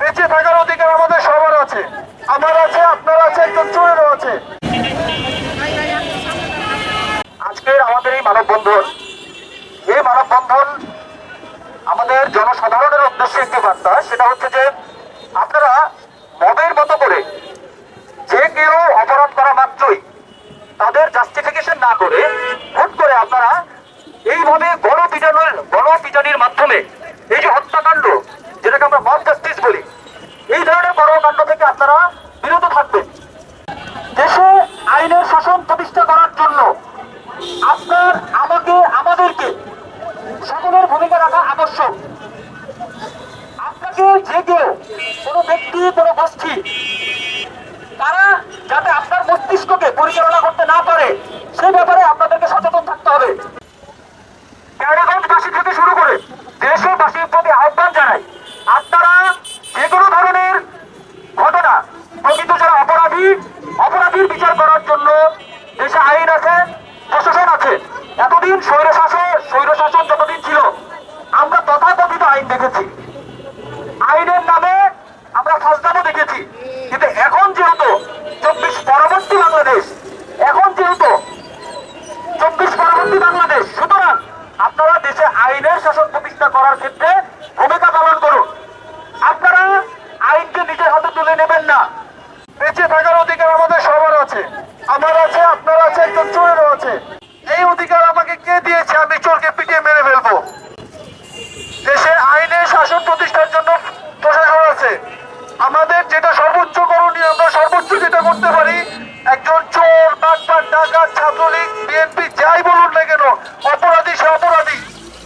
বেঁচে থাকার অধিকার আমাদের সবার আছে। আমার আছে, আপনার আছে একজন চোরেরও আছে। আজকের আমাদের এই মানববন্ধন এই মানববন্ধন আমাদের জনসাধারণের উদ্দেশ্যে একটি বার্তা, সেটা হচ্ছে যে আপনারা মদের মতো করে যে কেউ অপরাধ করা মাত্রই তাদের জাস্টিফিকেশন না করে ভোট করে আপনারা এইভাবে গণপিটনের গণপিটনের মাধ্যমে এই যে হত্যাকাণ্ড যেটাকে জাস্টিস বলি। এই ধরনের কর্মকাণ্ড থেকে আপনারা বিরত থাকবেন। দেশে আইনের শাসন প্রতিষ্ঠা করার জন্য আপনার, আমাকে, আমাদেরকে সকলের ভূমিকা রাখা আবশ্যক। আপনাকে যে কেউ কোনো ব্যক্তি, কোনো গোষ্ঠী, তারা যাতে আপনার মস্তিষ্ককে পরিচালনা করতে না পারে সেই ব্যাপারে আপনাদেরকে সচেতন থাকতে হবে ক্যারিগঞ্জবাসী থেকে শুরু করে দেশবাসীর প্রতি আহ্বান জানাই আপনারা যে কোনো ধরনের ঘটনা প্রকৃত যারা অপরাধী অপরাধীর বিচার করার জন্য দেশে আইন আছে, প্রশাসন আছে। এতদিন স্বৈর শাসন স্বৈর শাসন যতদিন ছিল, আমরা তথাকথিত আইন দেখেছি। আইনের নামে আমরা ফাজদামও দেখেছি। কিন্তু এখন যেহেতু চব্বিশ পরবর্তী বাংলাদেশ, এখন যেহেতু চব্বিশ পরবর্তী বাংলাদেশ, সুতরাং আপনারা দেশে আইনের শাসন প্রতিষ্ঠা করার ক্ষেত্রে ভূমিকা পালন করুন আপনারা আইনকে নিজের হাতে তুলে নেবেন না বেঁচে থাকার অধিকার আমাদের সবার আছে আমার আছে আপনার আছে একজন চোরেরও আছে এই অধিকার আমাকে কে দিয়েছে আমি চোরকে পিটিয়ে মেরে ফেলব দেশে আইনের শাসন প্রতিষ্ঠার জন্য প্রশাসন আছে। আমাদের যেটা সর্বোচ্চ করণীয়, আমরা সর্বোচ্চ যেটা করতে পারি, একজন চোর, বাটপাট, ডাকাত, ছাত্রলীগ, বিএনপি, যাই বলুন না কেন, অপরাধী সে অপরাধী,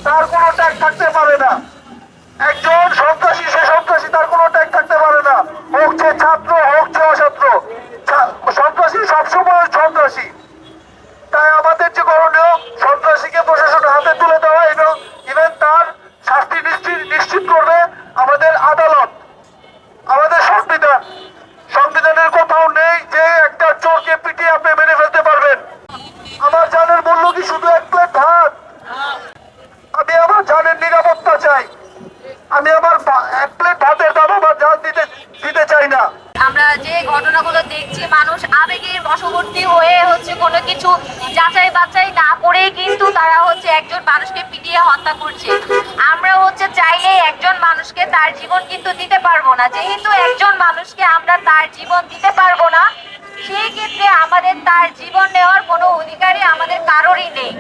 তার কোনো ট্যাগ থাকতে পারে না। একজন সন্ত্রাসী সে সন্ত্রাসী, তার কোনো ট্যাগ থাকতে পারে না। হোক ছাত্র, হোক সে অছাত্র সন্ত্রাসী সবসময় সন্ত্রাসী তাই আমাদের যে করণীয় সন্ত্রাসীকে প্রশাসনের হাতে তুলে দেওয়া এবং ইভেন তার শাস্তি নিশ্চিত নিশ্চিত করবে আমাদের আদালত আমাদের সংবিধান সংবিধানের কোথাও নেই যে একটা চোরকে পিটিয়ে আপনি মেরে ফেলতে পারবেন আমার জানের মূল্য কি শুধু এক প্লেট ভাত আমি আমার জানের নিরাপত্তা চাই আমি আমার এক প্লেট ভাতের দাম আমার জান দিতে দিতে চাই না। আমরা যে ঘটনাগুলো দেখছি, মানুষ আবেগের বশবর্তী হয়ে হচ্ছে কোনো কিছু যাচাই বাছাই না করে কিন্তু তারা হচ্ছে একজন মানুষকে পিটিয়ে হত্যা করছে। আমরা হচ্ছে চাইলে একজন মানুষকে তার জীবন কিন্তু দিতে পারব না। যেহেতু একজন মানুষকে আমরা তার জীবন দিতে পারব না সেই ক্ষেত্রে আমাদের তার জীবন নেওয়ার কোনো অধিকারই আমাদের কারোরই নেই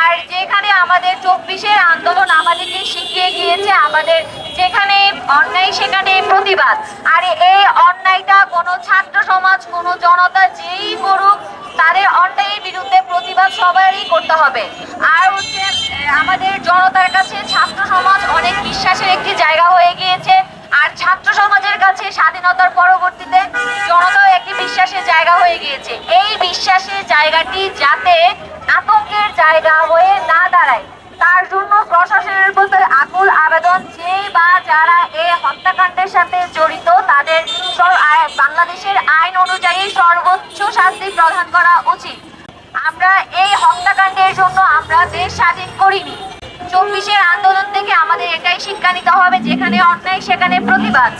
আর যেখানে আমাদের চব্বিশের আন্দোলন আমাদেরকে শিখিয়ে গিয়েছে আমাদের যেখানে অন্যায়, সেখানে প্রতিবাদ। আর এই অন্যায়টা কোনো ছাত্র সমাজ, কোনো জনতা যেই করুক, তাদের অন্যায়ের বিরুদ্ধে প্রতিবাদ সবারই করতে হবে। আর হচ্ছে আমাদের জনতার কাছে ছাত্র সমাজ অনেক বিশ্বাসের একটি জায়গা হয়ে গিয়েছে। আর ছাত্র সমাজের কাছে স্বাধীনতার পরবর্তীতে জনতাও একটি বিশ্বাসের জায়গা হয়ে গিয়েছে। জায়গাটি যাতে আতঙ্কের জায়গা হয়ে না দাঁড়ায়। তার জন্য প্রশাসনের প্রতি আকুল আবেদন, যে বা যারা এই হত্যাকাণ্ডের সাথে জড়িত, তাদের বাংলাদেশের আইন অনুযায়ী সর্বোচ্চ শাস্তি প্রদান করা উচিত। আমরা এই হত্যাকাণ্ডের জন্য আমরা দেশ স্বাধীন করিনি। চব্বিশের আন্দোলন থেকে আমাদের এটাই শিক্ষা নিতে হবে, যেখানে অন্যায়, সেখানে প্রতিবাদ।